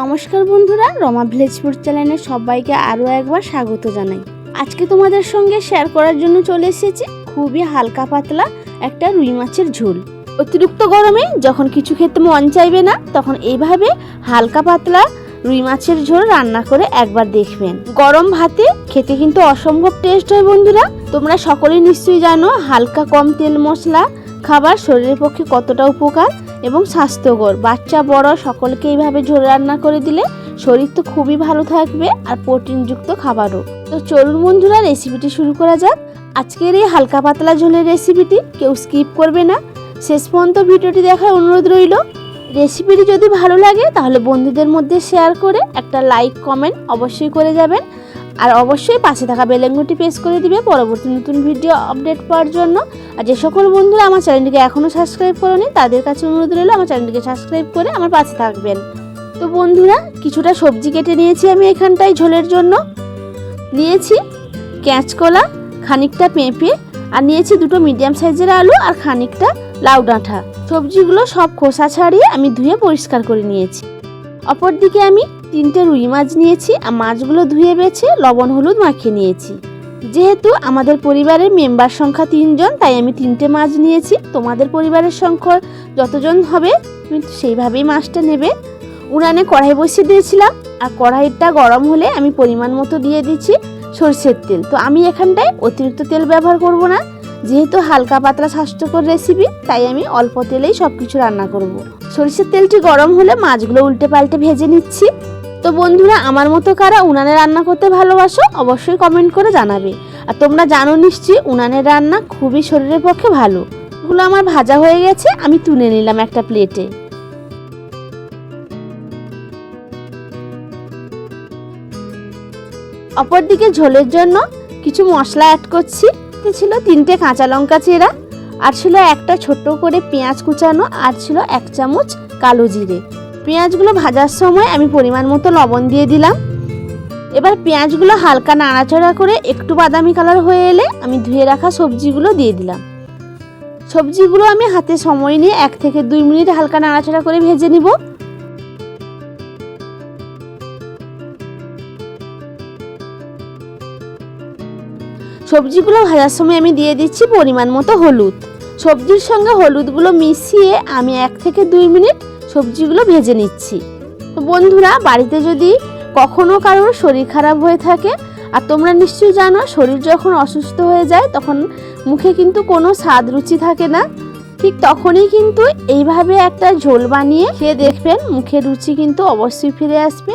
নমস্কার বন্ধুরা, Rama village food চ্যানেলে সবাইকে আরও একবার স্বাগত জানাই। আজকে তোমাদের সঙ্গে শেয়ার করার জন্য চলে এসেছি খুবই হালকা পাতলা একটা রুই মাছের ঝোল। অতিরিক্ত গরমে যখন কিছু খেতে মন চাইবে না, তখন এইভাবে হালকা পাতলা রুই মাছের ঝোল রান্না করে একবার দেখবেন। গরম ভাতে খেতে কিন্তু অসম্ভব টেস্ট হয় বন্ধুরা। তোমরা সকলেই নিশ্চয়ই জানো হালকা কম তেল মশলা খাবার শরীরের পক্ষে কতটা উপকার। এবং স্বাস্থ্যকর। বাচ্চা, বড় সকলকে এইভাবে ঝোল রান্না করে দিলে শরীর তো খুবই ভালো থাকবে আর প্রোটিনযুক্ত খাবারও। তো চলুন বন্ধুরা রেসিপিটি শুরু করা যাক। আজকের এই হালকা পাতলা ঝোলের রেসিপিটি কেউ স্কিপ করবে না। শেষ পর্যন্ত ভিডিওটি দেখার অনুরোধ রইল। রেসিপিটি যদি ভালো লাগে, তাহলে বন্ধুদের মধ্যে শেয়ার করে একটা লাইক কমেন্ট অবশ্যই করে যাবেন। আর অবশ্যই পাশে থাকা বেলেঙ্গুটি প্রেস করে দিবে পরবর্তী নতুন ভিডিও আপডেট পাওয়ার জন্য। আর যে সকল বন্ধুরা আমার চ্যানেলটিকে এখনও সাবস্ক্রাইব করনি, তাদের কাছে অনুরোধ রইল আমার চ্যানেলটিকে সাবস্ক্রাইব করে আমার পাশে থাকবেন। তো বন্ধুরা, কিছুটা সবজি কেটে নিয়েছি আমি এখানটায় ঝোলের জন্য। নিয়েছি ক্যাঁচকলা খানিকটা পেঁপে, আর নিয়েছি দুটো মিডিয়াম সাইজের আলু আর খানিকটা লাউ ডাঁটা সবজিগুলো সব খোসা ছাড়িয়ে আমি ধুয়ে পরিষ্কার করে নিয়েছি। অপরদিকে আমি তিনটে রুই মাছ নিয়েছি আর মাছগুলো ধুয়ে বেছে লবণ হলুদ মাখিয়ে নিয়েছি। যেহেতু আমাদের পরিবারের মেম্বার সংখ্যা তিনজন, তাই আমি তিনটে মাছ নিয়েছি। তোমাদের পরিবারের সংখ্যা যতজন হবে তুমি সেইভাবেই মাছটা নেবে। উনানে কড়াই বসিয়ে দিয়েছিলাম, আর কড়াইটা গরম হলে আমি পরিমাণ মতো দিয়ে দিচ্ছি সরষের তেল। তো আমি এখানটায় অতিরিক্ত তেল ব্যবহার করব না, যেহেতু হালকা পাতলা স্বাস্থ্যকর রেসিপি তাই আমি অল্প তেলেই সব কিছু রান্না করব। সরষের তেলটি গরম হলে মাছগুলো উল্টে পাল্টে ভেজে নিচ্ছি। তো বন্ধুরা, আমার মতো কারা উনানে রান্না করতে ভালোবাসো, অবশ্যই কমেন্ট করে জানাবে। আর তোমরা জানো নিশ্চয়ই, উনানের রান্না খুবই শরীরের পক্ষে ভালো। এগুলো আমার ভাজা হয়ে গেছে, আমি তুলে নিলাম একটা প্লেটে অপরদিকে ঝোলের জন্য কিছু মশলা অ্যাড করছি। ছিল তিনটে কাঁচা লঙ্কা চেরা, আর ছিল একটা ছোট করে পেঁয়াজ কুচানো, আর ছিল এক চামচ কালো জিরে। পেঁয়াজগুলো ভাজার সময় আমি পরিমাণ মতো লবণ দিয়ে দিলাম। এবার পেঁয়াজগুলো হালকা নাড়াচাড়া করে একটু বাদামি কালার হয়ে এলে আমি ধুয়ে রাখা সবজিগুলো দিয়ে দিলাম। সবজিগুলো আমি হাতে সময় নিয়ে এক থেকে দুই মিনিট হালকা নাড়াচাড়া করে ভেজে নিব। সবজিগুলো ভাজার সময় আমি দিয়ে দিচ্ছি পরিমাণ মতো হলুদ। সবজির সঙ্গে হলুদগুলো মিশিয়ে আমি এক থেকে দুই মিনিট সবজিগুলো ভেজে নিচ্ছি। তো বন্ধুরা, বাড়িতে যদি কখনো কারোর শরীর খারাপ হয়ে থাকে, আর তোমরা নিশ্চয়ই জানো, শরীর যখন অসুস্থ হয়ে যায়, তখন মুখে কিন্তু কোনো স্বাদ রুচি থাকে না। ঠিক তখনই কিন্তু এইভাবে একটা ঝোল বানিয়ে খেয়ে দেখবেন মুখে রুচি কিন্তু অবশ্যই ফিরে আসবে।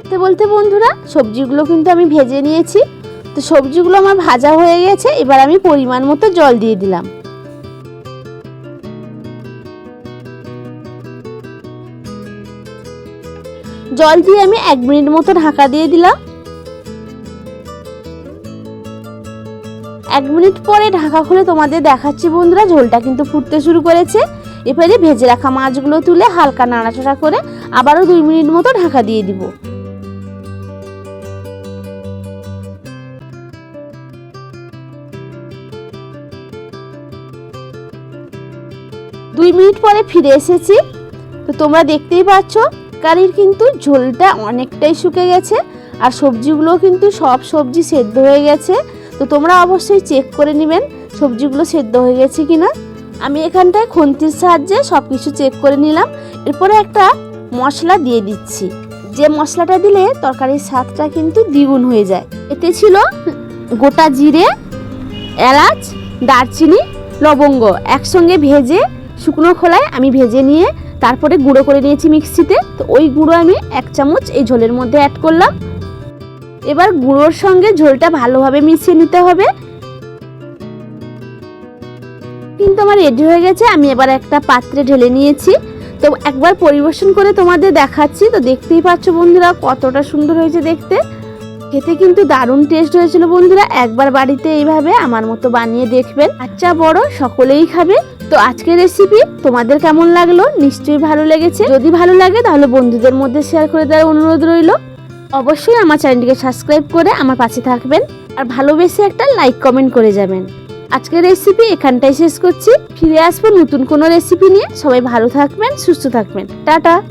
বলতে বলতে বন্ধুরা, সবজিগুলো কিন্তু আমি ভেজে নিয়েছি। তো সবজিগুলো আমার ভাজা হয়ে গেছে, এবার আমি পরিমাণ মতো জল দিয়ে দিলাম। জল দিয়ে আমি এক মিনিট মতো ঢাকা দিয়ে দিলাম। এক মিনিট পরে ঢাকা খুলে তোমাদের দেখাচ্ছি বন্ধুরা, ঝোলটা কিন্তু ফুটতে শুরু করেছে। এবারে ভেজে রাখা মাছগুলো তুলে হালকা নাড়াচাড়া করে আবারও দুই মিনিট মতো ঢাকা দিয়ে দিব। দুই মিনিট পরে ফিরে এসেছি। তো তোমরা দেখতেই পাচ্ছ কারির কিন্তু ঝোলটা অনেকটাই শুকে গেছে আর সবজিগুলো কিন্তু সব সবজি সেদ্ধ হয়ে গেছে। তো তোমরা অবশ্যই চেক করে নেবেন সবজিগুলো সেদ্ধ হয়ে গেছে কি না আমি এখানটায় খুন্তির সাহায্যে সব কিছু চেক করে নিলাম। এরপরে একটা মশলা দিয়ে দিচ্ছি। যে মশলাটা দিলে তরকারির স্বাদটা কিন্তু দ্বিগুণ হয়ে যায়। এতে ছিল গোটা জিরে, এলাচ, দারচিনি, লবঙ্গ একসঙ্গে ভেজে শুকনো খোলায় আমি ভেজে নিয়ে তারপরে গুঁড়ো করে নিয়েছি মিক্সিতে। তো ওই গুঁড়ো আমি এক চামচ এই ঝোলের মধ্যে অ্যাড করলাম। এবার গুঁড়োর সঙ্গে ঝোলটা ভালোভাবে মিশিয়ে নিতে হবে। কিন্তু আমার রেডি হয়ে গেছে, আমি এবার একটা পাত্রে ঢেলে নিয়েছি। তো একবার পরিবেশন করে তোমাদের দেখাচ্ছি। তো দেখতেই পাচ্ছ বন্ধুরা, কতটা সুন্দর হয়েছে দেখতে। খেতে কিন্তু দারুণ টেস্ট হয়েছিল বন্ধুরা। একবার বাড়িতে এইভাবে আমার মতো বানিয়ে দেখবেন। বাচ্চা বড়, সকলেই খাবে। তো আজকের রেসিপি তোমাদের কেমন লাগল? নিশ্চয়ই ভালো লেগেছে। যদি ভালো লাগে, তাহলে বন্ধুদের মধ্যে শেয়ার করে দেওয়ার অনুরোধ রইল। অবশ্যই আমার চ্যানেলটিকে সাবস্ক্রাইব করে আমার পাশে থাকবেন আর ভালোবেসে একটা লাইক কমেন্ট করে যাবেন। আজকের রেসিপি এখানটাই শেষ করছি। ফিরে আসব নতুন কোনো রেসিপি নিয়ে। সবাই ভালো থাকবেন, সুস্থ থাকবেন। টাটা!